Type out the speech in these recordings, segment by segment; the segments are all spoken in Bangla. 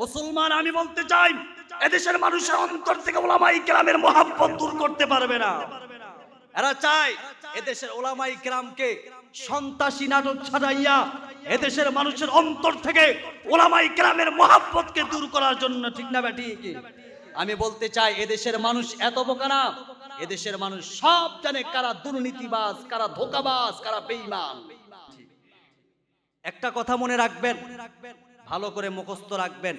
মুসলমান, আমি বলতে চাই, এদেশের মানুষের অন্তর থেকে ওলামাই কেরামের মহাব্বত দূর করতে পারবে না। এরা চায় এদেশের ওলামাই কেরামকে সন্ত্রাসী নাটক ছাড়াইয়া এদেশের মানুষের অন্তর থেকে ওলামাই কেরামের মহাব্বতকে দূর করার জন্য, ঠিক না ব্যাটি? আমি বলতে চাই, এদেশের মানুষ এত বোকা না, এদেশের মানুষ সব জানে কারা দুর্নীতিবাজ, কারা ধোকাবাজ, কারা বেঈমান। একটা কথা মনে রাখবেন মনে রাখবেন ভালো করে মুখস্থ রাখবেন।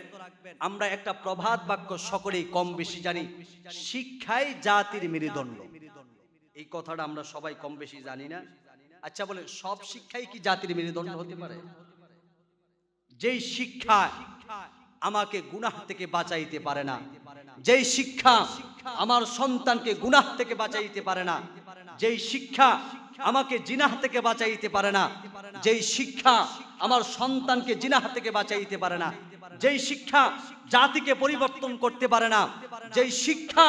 আমরা একটা প্রভাত বাক্য সকলেই কম বেশি জানি, শিক্ষাই জাতির মেরুদণ্ড। এই কথাটা আমরা সবাই কম বেশি জানি না। আচ্ছা বলে সব শিক্ষাই কি জাতির মেরুদণ্ড হতে পারে? যেই শিক্ষা আমাকে গুনাহ থেকে বাঁচাইতে পারে না, যেই শিক্ষা আমার সন্তানকে গুনাহ থেকে বাঁচাইতে পারে না, যেই শিক্ষা আমাকে জিনাহ থেকে বাঁচাইতে পারে না যেই শিক্ষা আমার সন্তানকে জিনাহ থেকে বাঁচাইতে পারে না, যেই শিক্ষা জাতিকে পরিবর্তন করতে পারে না, যেই শিক্ষা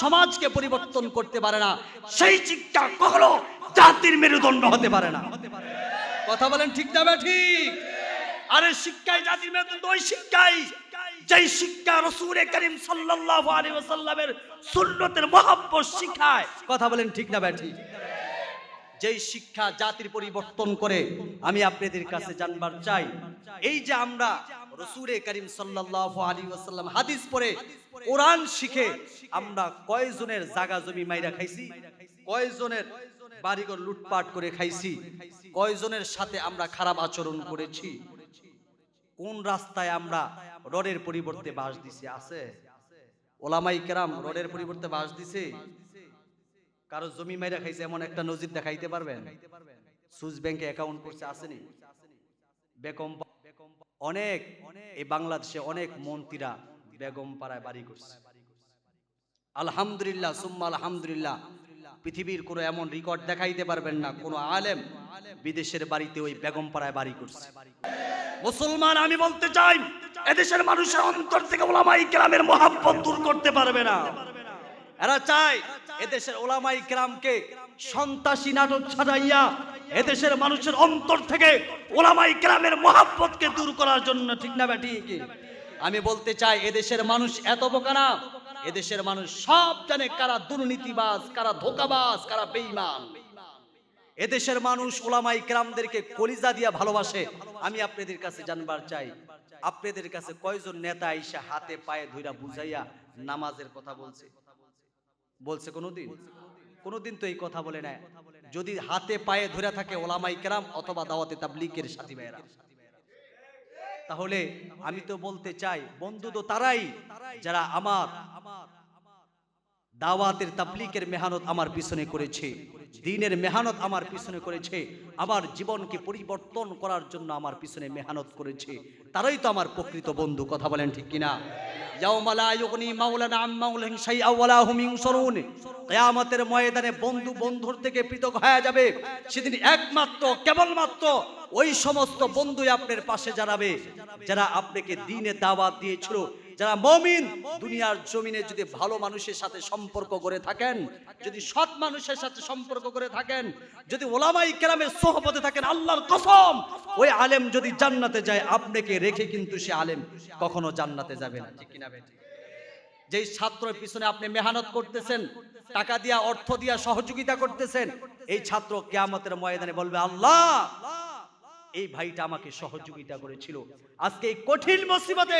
সমাজকে পরিবর্তন করতে পারে না, সেই শিক্ষা কখনো জাতির মেরুদণ্ড হতে পারে না। কথা বলেন ঠিক না ঠিক? আরে শিক্ষায় জাতির মেরুদণ্ড, ওই শিক্ষাই। যেই শিক্ষা রসুল করিম সাল্লাল্লাহু আলাইহি ওয়াসাল্লামের সুন্নতের মহাব্বত শিখায়। কথা বলেন ঠিক না ঠিক? যেই শিক্ষা জাতির পরিবর্তন করে আমি আপনাদের কাছে জানবার চাই, এই যে আমরা রসুরে করিম সাল্লাল্লাহু আলাইহি ওয়াসাল্লাম হাদিস পড়ে, কোরআন শিখে আমরা কয়জনের জাগা জমি মাইরা খাইছি, কয়জনের বাড়িঘর লুটপাট করে খাইছি, কয়জনের সাথে আমরা খারাপ আচরণ করেছি, কোন রাস্তায় আমরা রডের পরিবর্তে বাস দিছি, আছে? ওলামাই কেরাম রডের পরিবর্তে বাস দিছে? কারও জমি মাইরা খাইছে এমন একটা নজির দেখাইতে পারবেন? সুইস ব্যাংকে অ্যাকাউন্ট করছে, আসেনি? বেগম অনেক, এই বাংলাদেশে অনেক মন্ত্রীরা বেগম পাড়ায় বাড়ি করছে। আলহামদুলিল্লাহ, সুম্মা আলহামদুলিল্লাহ, পৃথিবীর কোনো এমন রেকর্ড দেখাইতে পারবেন না, কোনো আলেম বিদেশের বাড়িতে ওই বেগম পাড়ায় বাড়ি করছে। মুসলমান, আমি বলতে চাই, এদেশের মানুষের অন্তর থেকে ওলামাই কেরামের মহাব্বত দূর করতে পারবে না। এরা চায় এদেশের ওলামাই কেরামকে সন্ত্রাসী নাটক ছাড়াইয়া এদেশের মানুষের অন্তর থেকে ওলামাই কেরামের মহাব্বতকে দূর করার জন্য, ঠিক না ব্যাটি? আমি বলতে চাই, এদেশের মানুষ এত বোকা না। এদেশের মানুষ সব জানে কারা দুর্নীতিবাজ, কারা ধোকাবাজ, কারা বেঈমান। এদেশের মানুষ ওলামাই কেরামদেরকে কলিজা দিয়া ভালোবাসে। আমি আপনাদের কাছে জানবার চাই, আপনাদের কাছে কয়জন নেতা আইসা হাতে পায়ে ধইরা বুঝাইয়া নামাজের কথা বলছে? বলছে কোনোদিন? কোনোদিন তো এই কথা বলে না যদি হাতে পায়ে ধরে থাকে ওলামাই কেরাম অথবা দাওয়াতে তাবলিকের সাথী ভাইয়েরা। তাহলে আমি তো বলতে চাই, বন্ধু তো তারাই, যারা আমার দাওয়াতের তাবলিকের মেহনত আমার পিছনে করেছে। দিনের মেহনত আমার পিছনে করেছে। আমার জীবনকে পরিবর্তন করার জন্য আমার পিছনে মেহনত করেছে। তারাই তো আমার প্রকৃত বন্ধু, কথা বলেন ঠিক কিনা? ময়দানে বন্ধু বন্ধুর থেকে পৃথক যাবে। সেদিন একমাত্র, কেবলমাত্র ওই সমস্ত আপনার পাশে দাঁড়াবে। যারা আপনাকে দিনে দাওয়াত দিয়েছিল যারা মমিন, দুনিয়ার জমিনে যদি ভালো মানুষের সাথে সম্পর্ক করে থাকেন, যদি সৎ মানুষের সাথে সম্পর্ক করে থাকেন, যদি ওলামাই কেরামের সোহবতে থাকেন, আল্লাহর কসম, ওই আলেম যদি জান্নাতে যায়, আপনাকে রেখে কিন্তু সে আলেম কখনো জান্নাতে যাবে না ঠিক কিনা? যেই ছাত্রের পিছনে আপনি মেহনত করতেছেন, টাকা দিয়া, অর্থ দিয়া সহযোগিতা করতেছেন, এই ছাত্র কেয়ামতের ময়দানে বলবে, আল্লাহ এই ভাইটা আমাকে সহযোগিতা করেছিল। আজকে এই কঠিন মুসিবতে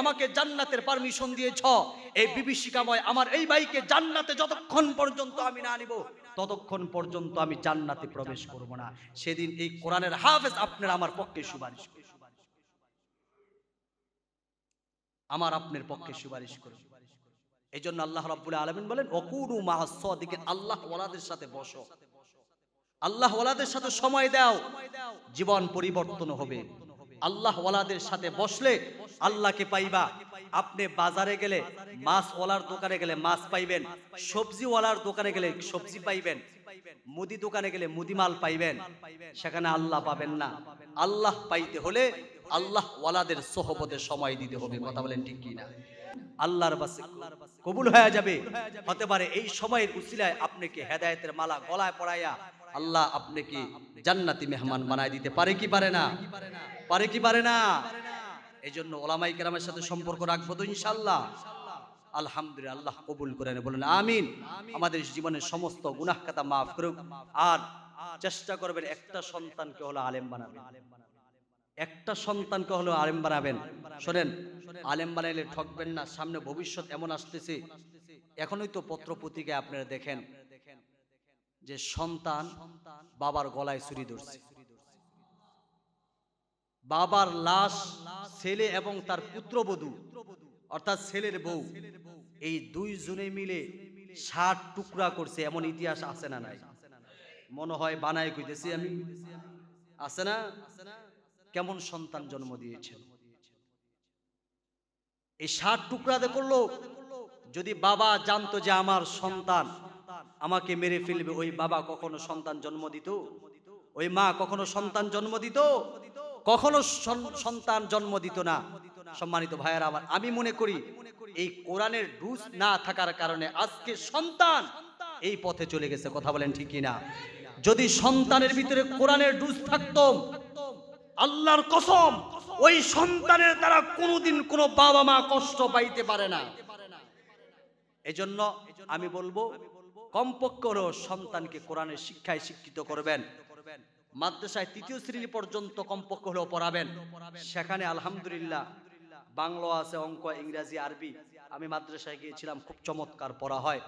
আমাকে জান্নাতের পারমিশন দিয়েছ। এই বিভীষিকাময় আমার এই ভাইকে জান্নাতে যতক্ষণ পর্যন্ত আমি না নিব ততক্ষণ পর্যন্ত আমি জান্নাতে প্রবেশ করব না। সেদিন এই কোরআনের হাফেজ আপনার আমার পক্ষে সুপারিশ আমার আপনার পক্ষে সুপারিশ করবে। এই জন্য আল্লাহ রাব্বুল আলামিন বলেন অকুরু মাহাস আল্লাহ ওয়ালাদের সাথে বসো। আল্লাহ ওয়ালাদের সাথে সময় দাও, জীবন পরিবর্তন হবে। আল্লাহ ওয়ালাদের সাথে বসলে আল্লাহকে পাইবা। আপনি বাজারে গেলে মাছ ওয়ালার দোকানে গেলে মাছ পাইবেন সবজি ওয়ালার দোকানে গেলে সবজি পাইবেন, মুদি দোকানে গেলে মুদি মাল পাইবেন। সেখানে আল্লাহ পাবেন না। আল্লাহ পাইতে হলে আল্লাহ ওয়ালাদের সোহবতে সময় দিতে হবে। কথা বলেন ঠিক কি না আল্লাহর বাসে কবুল হয়ে যাবে। হতে পারে এই সময়ের উসিলায় আপনাকে হেদায়েতের মালা গলায় পড়াইয়া আল্লাহ আপনাকে জান্নাতি মেহমান বানায় দিতে পারে কি পারে না? পারে কি পারে না? এই জন্য ওলামাই কেরামের সাথে সম্পর্ক রাখব তো ইনশাল্লাহ আলহামদুলিল্লাহ, আল্লাহ কবুল করেন বলেন আমিন। আমাদের জীবনের সমস্ত গুনাহ খাতা মাফ করুক। আর চেষ্টা করবেন একটা সন্তানকে হলো আলেম বানাবেন। একটা সন্তানকে হলো আলেম বানাবেন। শোনেন, আলেম বানাইলে ঠকবেন না। সামনে ভবিষ্যৎ এমন আসতেছে। এখনই তো পত্র পত্রিকায় আপনারা দেখেন। যে সন্তান বাবার গলায় ছুরি ধরছে। বাবার লাশ ছেলে এবং তার পুত্রবধূ, অর্থাৎ ছেলের বউ, এই দুই জনে মিলে ষাট টুকরা করছে, এমন ইতিহাস আছে না নাই? মনে হয় বানায় কইতেছি আমি। আছে না? কেমন সন্তান জন্ম দিয়েছেন? এই ষাট টুকরাতে করল, যদি বাবা জানতো যে আমার সন্তান আমাকে মেরে ফেলবে, ওই বাবা কখনো সন্তান জন্ম দিত? ওই মা কখনো সন্তান জন্ম দিত? কখনো সন্তান জন্ম দিত না। সম্মানিত ভাইয়ার আমার, আমি মনে করি এই কোরআনের ডুস না থাকার কারণে আজকে সন্তান এই পথে চলে গেছে, কথা বলেন ঠিক না যদি সন্তানের ভিতরে কোরআনের ডুস থাকতো, আল্লাহর কসম, ওই সন্তানের দ্বারা কোনোদিন কোনো বাবা মা কষ্ট পাইতে পারে না। এজন্য আমি বলব কমপক্ষে সন্তানকে কোরআনের শিক্ষায় শিক্ষিত করবেন। মাদ্রাসায় তৃতীয় শ্রেণি পর্যন্ত কমপক্ষে হলেও পড়াবেন। সেখানে আলহামদুলিল্লাহ বাংলা আছে, অঙ্ক, ইংরাজি, আরবি। আমি মাদ্রাসায় গিয়েছিলাম, খুব চমৎকার পড়া হয়।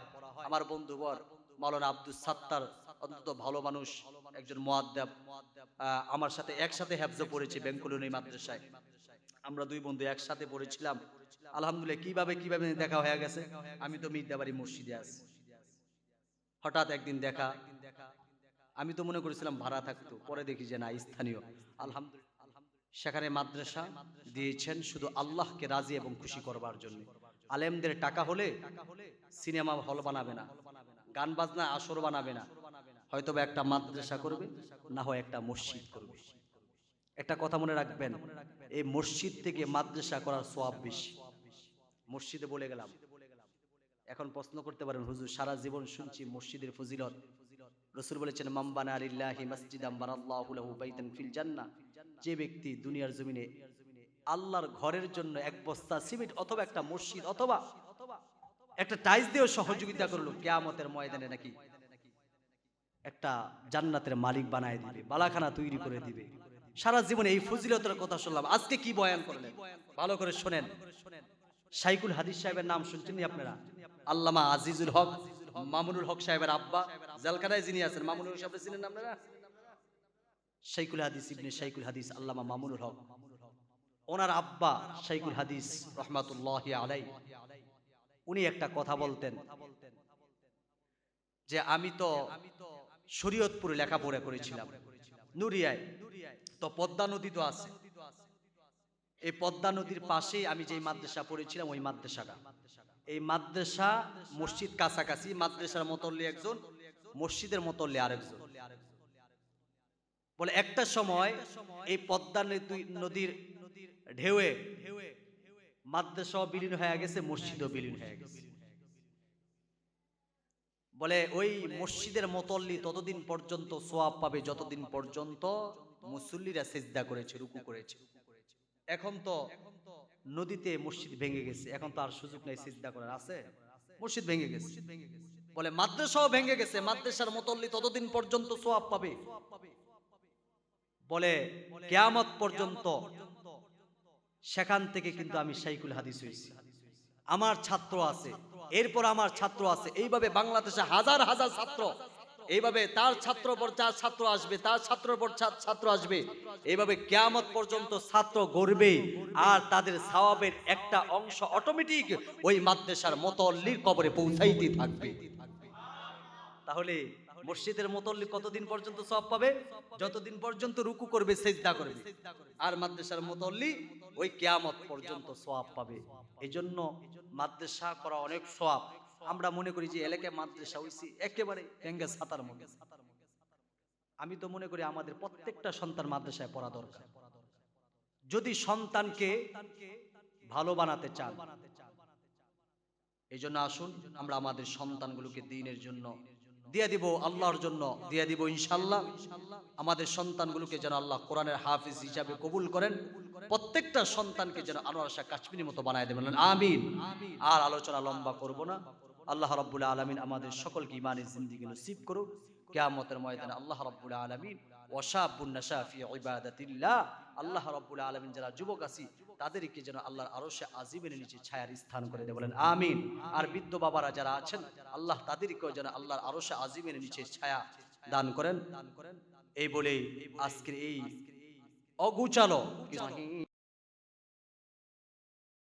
আমার বন্ধুবর মাওলানা আব্দুল সাত্তার অন্তত ভালো মানুষ, একজন মোয়াদ্দেব আমার সাথে একসাথে হ্যাফজো পড়েছি বেঙ্কুলুনি মাদ্রাসায়। আমরা দুই বন্ধু একসাথে পড়েছিলাম। আলহামদুলিল্লাহ, কীভাবে কীভাবে দেখা হয়ে গেছে? আমি তো মির্দাবাড়ি মসজিদে আছি। হঠাৎ একদিন দেখা, আমি তো মনে করেছিলাম ভাড়া থাকতো, পরে দেখি যে না, স্থানীয়। সেখানে মাদ্রাসা দিয়েছেন শুধু আল্লাহকে রাজি এবং খুশি করবার জন্য। আলেমদের টাকা হলে সিনেমা হল বানাবে না, গান বাজনা, আসর বানাবে না। হয়তো একটা মাদ্রাসা করবে, না হয় একটা মসজিদ করবে। একটা কথা মনে রাখবেন, এই মসজিদ থেকে মাদ্রাসা করার সোয়াব বেশি। মসজিদে বলে গেলাম এখন প্রশ্ন করতে পারেন, হুজুর, সারা জীবন শুনছি মসজিদের ফজিলত। রসুল বলেছেন মাম্বানা আলিল্লাহি মসজিদাম বানাল্লাহু লাহু বাইতান ফিল জান্নাহ। যে ব্যক্তি দুনিয়ার জমিনে আল্লাহর ঘরের জন্য এক বস্তা সিমেন্ট অথবা একটা মসজিদ অথবা একটা টাইলস দিয়েও সহযোগিতা করল, কেয়ামতের ময়দানে নাকি একটা জান্নাতের মালিক বানায় দিবে, বালাখানা তৈরি করে দিবে। সারা জীবনে এই ফজিলতের কথা শুনলাম। আজকে কি বয়ান করলেন? ভালো করে শোনেন। সাইকুল হাদিস সাহেবের নাম শুনছেন আপনারা? আল্লামা আজিজুল হক, মামুনুল হক সাহেবের আব্বা জালকানায় যিনি আছেন, মামুনুল হক সাহেব চিনেন আপনারা? শাইকুল হাদিস ইবনে শাইকুল হাদিস, আল্লামা মামুনুল হক। ওনার আব্বা শাইকুল হাদিস রহমাতুল্লাহ আলাই উনি একটা কথা বলতেন যে, আমি তো শরীয়তপুরে লেখাপড়া করেছিলাম। নুরিয়ায়, তো পদ্মা নদী তো আছে। এই পদ্মা নদীর পাশেই আমি যে মাদ্রাসা পড়েছিলাম, ওই মাদ্রাসাটা। এই মাদ্রাসা মসজিদ কাছাকাছি, মাদ্রাসার মতল্লি একজন, মসজিদের মতল্লি আরেকজন। বলে একটা সময় এই পদ্মা নদী- নদীর ঢেউয়ে মাদ্রাসাও বিলীন হয়ে গেছে, মসজিদও বিলীন হয়ে গেছে। বলে ওই মসজিদের মতল্লি ততদিন পর্যন্ত সোয়াব পাবে, যতদিন পর্যন্ত মুসল্লিরা সেজদা করেছে, রুকু করেছে। এখন তো নদীতে মসজিদ ভেঙে গেছে। এখন তো আর সুযোগ নেই সিজদা করার, আছে? মসজিদ ভেঙে গেছে। বলে মাদ্রাসাও ভেঙে গেছে, মাদ্রাসার মতল্লি ততদিন পর্যন্ত সোয়াব পাবে। বলে কেয়ামত পর্যন্ত সেখান থেকে কিন্তু আমি শাইকুল হাদিস হয়েছি। আমার ছাত্র আছে, এরপর আমার ছাত্র আছে। এইভাবে বাংলাদেশে হাজার হাজার ছাত্র এইভাবে তার ছাত্র পর ছাত্র আসবে, তার ছাত্র পর ছাত্র আসবে। এইভাবে কেয়ামত পর্যন্ত ছাত্র গড়বে আর তাদের সওয়াবের একটা অংশ অটোমেটিক ওই মাদ্রাসার মতল্লির কবরে পৌঁছাইতে থাকবে। তাহলে মসজিদের মতল্লি কতদিন পর্যন্ত সব পাবে? যতদিন পর্যন্ত রুকু করবে, সেজদা করবে। আর মাদ্রাসার মতল্লি ওই কেয়ামত পর্যন্ত সোয়াব পাবে। এই জন্য মাদ্রাসা করা অনেক সোয়াব আমরা মনে করি যে এলাকায় মাদ্রাসা হইছি, একেবারে ব্যাঙ্গে ছাতার মধ্যে আমি তো মনে করি আমাদের প্রত্যেকটা সন্তান মাদ্রাসায় পড়া দরকার। যদি সন্তানকে ভালো বানাতে চান, এই জন্য আসুন, আমরা আমাদের সন্তানগুলোকে দিনের জন্য দিয়ে দিব, আল্লাহর জন্য দিয়ে দিব ইনশাল্লাহ আমাদের সন্তানগুলোকে যেন আল্লাহ কোরআনের হাফিজ হিসাবে কবুল করেন। প্রত্যেকটা সন্তানকে যেন আনোয়ার শাহ কাশ্মীরি মতো বানায় দেবেন। আমিন। আর আলোচনা লম্বা করব না। আল্লাহ রাব্বুল আলামিন আমাদের সকলকে ইমানের জিন্দিগি নসিব করুক। কিয়ামতের ময়দানে আল্লাহ আলামিন আল্লাহ রাব্বুল আলামিন যারা যুবক আছি, তাদেরকে যেন আল্লাহর আজিমের নিচে ছায়ার স্থান করে দেয় বলেন, আমিন। আর বৃদ্ধ বাবারা যারা আছেন, আল্লাহ তাদেরকেও যেন আল্লাহর আরশে আজিমের নিচে ছায়া দান করেন। দান করেন এই বলেই আজকের এই অগুচালো